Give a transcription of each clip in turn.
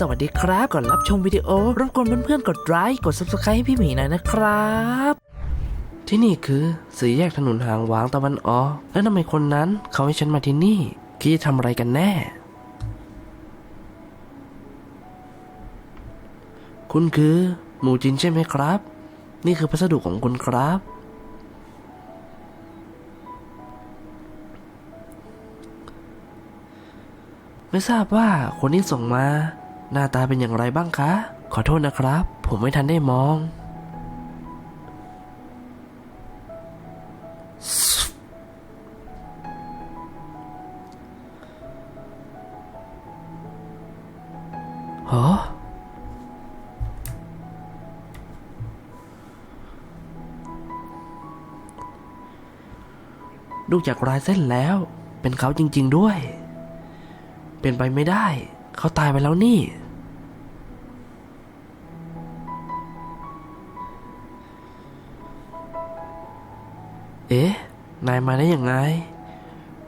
สวัสดีครับก่อนรับชมวิดีโอรบกวนเพื่อนๆกดไลค์กด subscribe ให้พี่หมีหน่อยนะครับ ที่นี่คือสี่แยกถนนหางหวางตะวันออกแล้วทำไมคนนั้นเขาให้ฉันมาที่นี่คิดจะทำอะไรกันแน่ คุณคือหมูจินใช่ไหมครับ นี่คือพัสดุของคุณครับ ไม่ทราบว่าคนที่ส่งมา หน้าตาเป็นอย่างไรบ้างคะ ขอโทษนะครับ ผมไม่ทันได้มองฮะดูจากรายเส้นแล้ว เป็นเขาจริง ๆด้วย เป็นไปไม่ได้ เขาตายไปแล้วนี่ เอ๊ะ นายมาได้ยังไง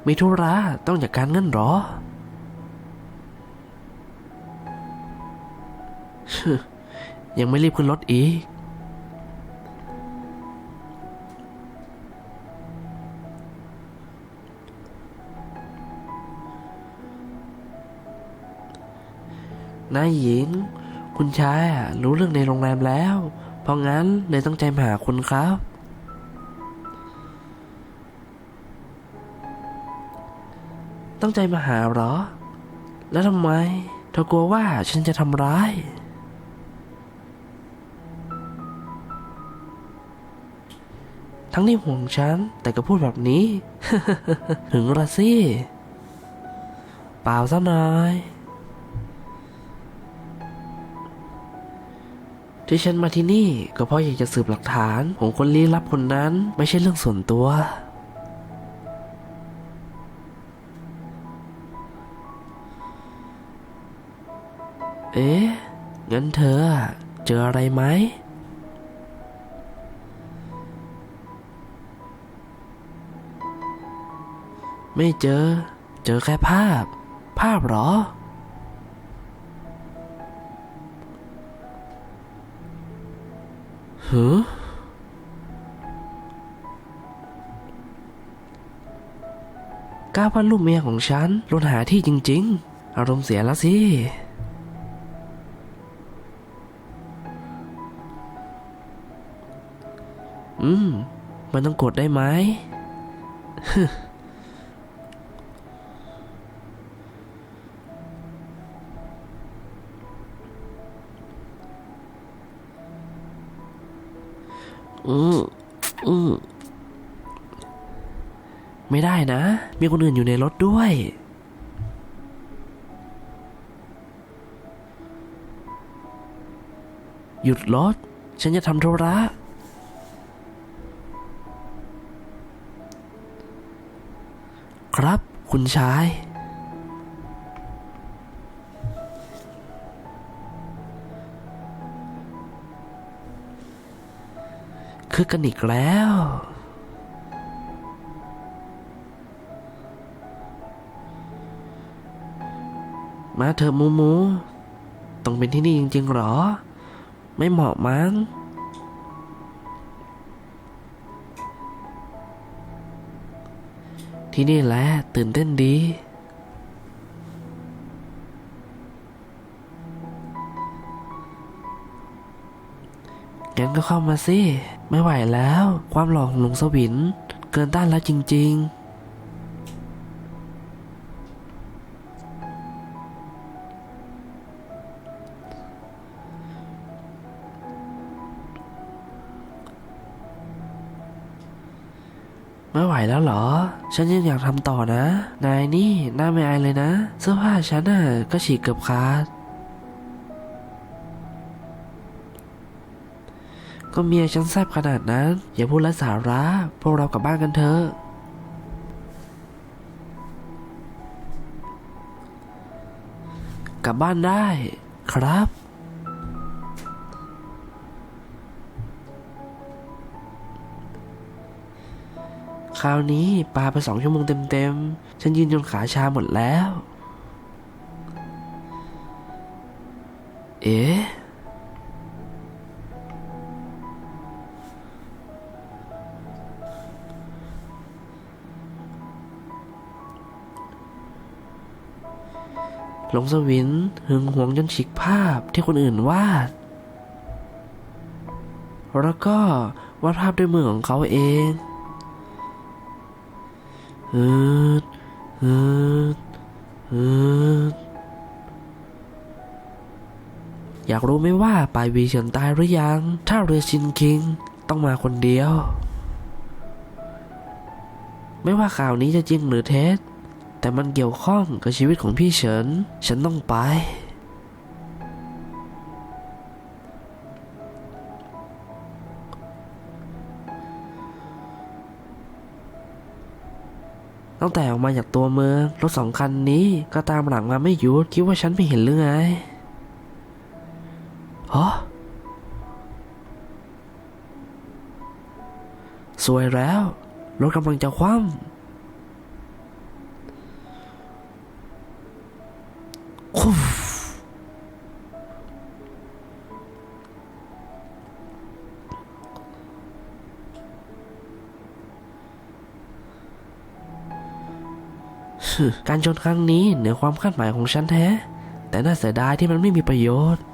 มีธุระต้องจากการเงินหรอยังไม่รีบขึ้นรถอีก นายหญิง คุณชายรู้เรื่องในโรงแรมแล้ว เพราะงั้นเลยต้องใจมาหาคุณครับ ตั้งใจมาหาเหรอ แล้วทำไมเธอกลัวว่าฉันจะทำร้าย ทั้งที่ห่วงฉัน แต่ก็พูดแบบนี้ ถึงละสิ เปล่าซะหน่อยที่ฉันมาที่นี่ก็เพราะอยากจะสืบหลักฐานของคนลี้ลับคนนั้นไม่ใช่เรื่องส่วนตัว งั้นเธอเจออะไรไหม ไม่เจอ เจอแค่ภาพ ภาพหรอ หือก้าวว่าลูกเมียของฉันลนหาที่จริง ๆ อารมณ์เสียแล้วสิ อืม มันต้องกดได้ไหม อืมอืมไม่ได้นะ มีคนอื่นอยู่ในรถด้วย หยุดรถ ฉันจะทำธุระ ครับ คุณชาย คือกันอีกแล้ว มาเถอะมูมู ต้องเป็นที่นี่จริงๆหรอ ไม่เหมาะมั้ง ที่นี่แหละตื่นเต้นดี งั้นก็เข้ามาสิ ไม่ไหวแล้ว ความหล่อของลุงสวิน เกินต้านแล้วจริง ๆ ไม่ไหวแล้วเหรอ ฉันยังอยากทำต่อนะ นายนี่หน้าไม่อายเลยนะ เสื้อผ้าฉันน่ะก็ฉีกเกือบขาดก็เมียฉันแซบขนาดนั้น อย่าพูดไรสาระ พวกเรากลับบ้านกันเถอะกลับบ้านได้ครับ คราวนี้ปลาไปสองชั่วโมงเต็มๆ ฉันยืนจนขาชาหมดแล้ว เอ๊ะ หลงสวินหึงหวงจนฉีกภาพที่คนอื่นวาด แล้วก็วาดภาพด้วยมือของเขาเอง ฮึดฮึดฮึดอยากรู้ไหมว่าปลายวีเฉินตายหรือยัง ถ้าเรือชินคิงต้องมาคนเดียว ไม่ว่าข่าวนี้จะจริงหรือเท็จ แต่มันเกี่ยวข้องกับชีวิตของพี่เฉิน ฉันต้องไป ตั้งแต่ออกมาจากตัวเมืองรถสองคันนี้ก็ตามหลังมาไม่หยุดคิดว่าฉันไม่เห็นหรือไงฮะสวยแล้วรถกำลังจะคว่ำคุฟ การชนครั้งนี้เหนือความคาดหมายของฉันแท้ แต่น่าเสียดายที่มันไม่มีประโยชน์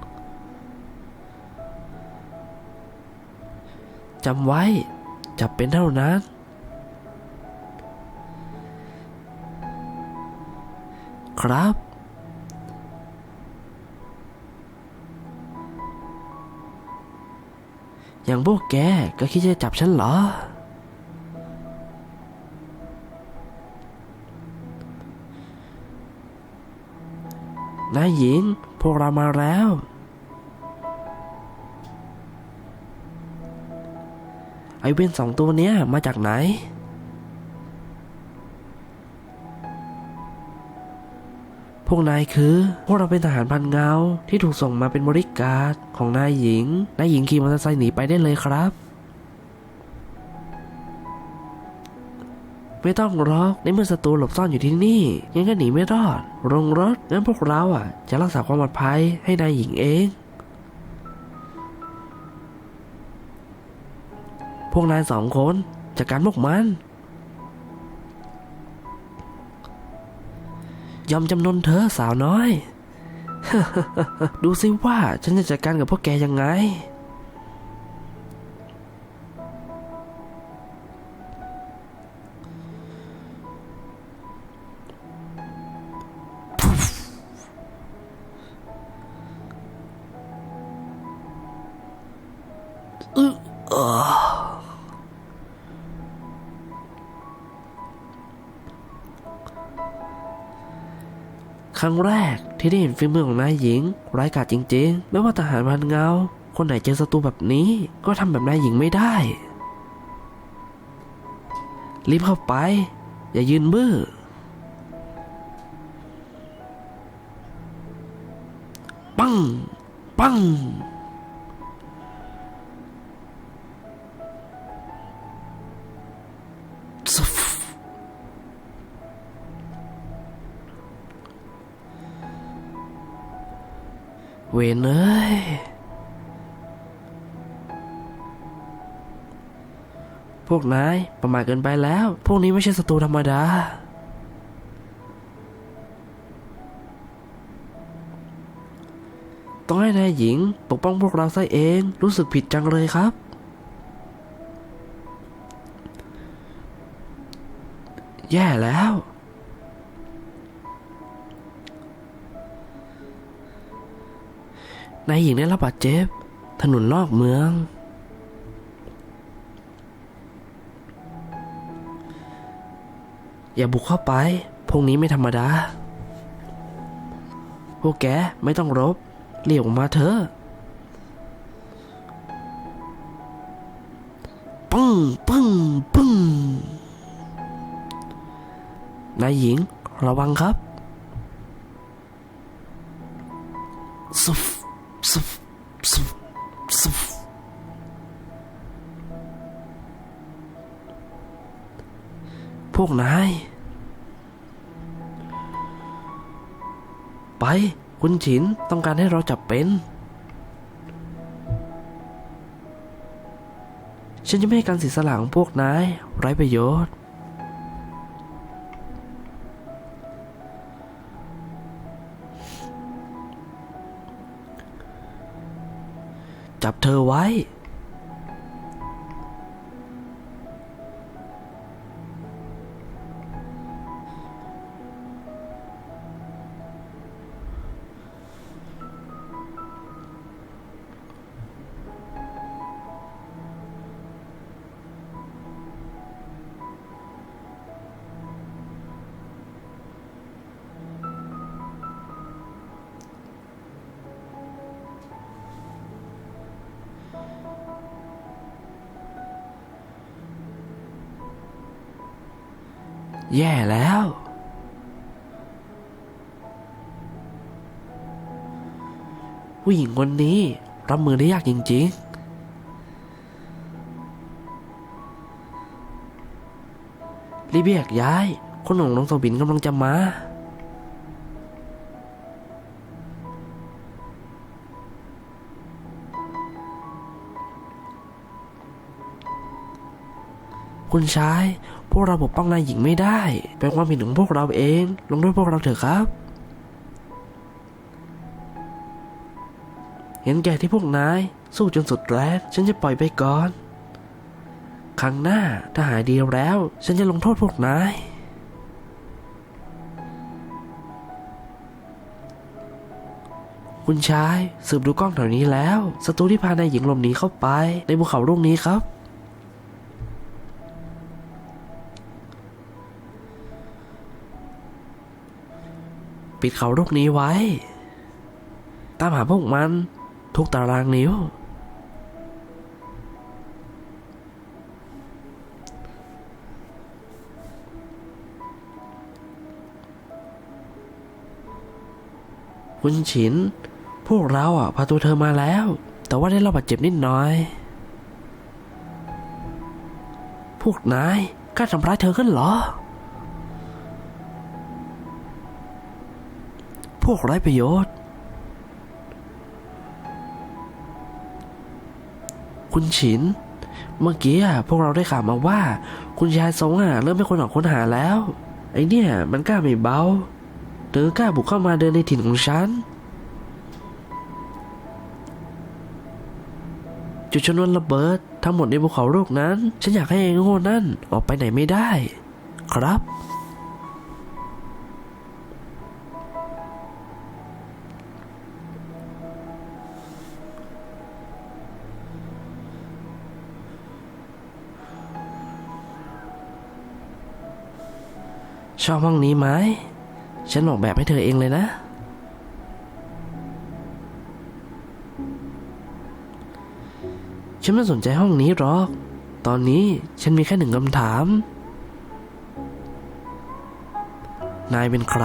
จำไว้จับเป็นเท่านั้น ครับ อย่างพวกแกก็คิดจะจับฉันเหรอ นายหญิง พวกเรามาแล้ว ไอเวนสองตัวเนี้ยมาจากไหน พวกนายคือ พวกเราเป็นทหารพันเงาที่ถูกส่งมาเป็นบริการของนายหญิง นายหญิงขี่มอเตอร์ไซค์หนีไปได้เลยครับ ไม่ต้องหรอกในเมื่อศัตรูหลบซ่อนอยู่ที่นี่ยังก็หนีไม่รอดลงรถงั้นพวกเราอะ จะรักษาความปลอดภัยให้นายหญิงเอง พวกนายสองคนจัดการพวกมันยอมจำนนเธอสาวน้อย ดูสิว่าฉันจะจัดการกับพวกแกยังไง ครั้งแรกที่ได้เห็นฝีมือของนายหญิง ร้ายกาจจริงๆ ไม่ว่าทหารพันเงา คนไหนเจอศัตรูแบบนี้ ก็ทำแบบนายหญิงไม่ได้ รีบเข้าไป อย่ายืนบื้อปังปัง เวนเอ้ยพวกนายประมาทเกินไปแล้ว พวกนี้ไม่ใช่ศัตรูธรรมดา ต้องให้นายหญิงปกป้องพวกเราซะเอง รู้สึกผิดจังเลยครับ แย่แล้ว นายหญิงได้รับบาดเจ็บ ถนนนอกเมือง อย่าบุกเข้าไป พวกนี้ไม่ธรรมดา พวกแกไม่ต้องรบ เรียกออกมาเถอะปึ้งปึ้งปึ้งนายหญิงระวังครับ พวกนาย ไป คุณฉินต้องการให้เราจับเป็น ฉันจะไม่ให้การเสียสละของพวกนาย ไร้ประโยชน์ จับเธอไว้ แย่แล้ว ผู้หญิงคนนี้รับมือได้ยากจริง ๆรีบแยกย้าย คนของน้องโซบินกำลังจะมา คุณชาย พวกเราปกป้องนายหญิงไม่ได้ เป็นความผิดของพวกเราเอง ลงด้วยพวกเราเถอะครับ เห็นแก่ที่พวกนาย สู้จนสุดแรงฉันจะปล่อยไปก่อน ครั้งหน้าถ้าหายดีแล้ว ฉันจะลงโทษพวกนายคุณชายสืบดูกล้องแถวนี้แล้วศัตรูที่พานายหญิงหลบหนีเข้าไป ในภูเขาลูกนี้ครับ ปิดเขาลูกนี้ไว้ ตามหาพวกมันทุกตารางนิ้ว คุณฉิน พวกเราอะพาตัวเธอมาแล้ว แต่ว่าได้รับบาดเจ็บนิดหน่อย พวกนายกล้าทำร้ายเธอกันเหรอ พวกไร้ประโยชน์ คุณฉิน เมื่อกี้อะพวกเราได้ข่าวมาว่า คุณชายทรงอะเริ่มเป็นคนออกค้นหาแล้ว ไอเนี่ย มันกล้าไม่เบาเธอกล้าบุกเข้ามาเดินในถิ่นของฉัน จุดชนวนระเบิดทั้งหมดในภูเขาลูกนั้น ฉันอยากให้ไอ้โง่นั่นออกไปไหนไม่ได้ ครับ ชอบห้องนี้ไหม ฉันออกแบบให้เธอเองเลยนะ ฉันไม่สนใจห้องนี้หรอก ตอนนี้ฉันมีแค่หนึ่งคำถาม นายเป็นใคร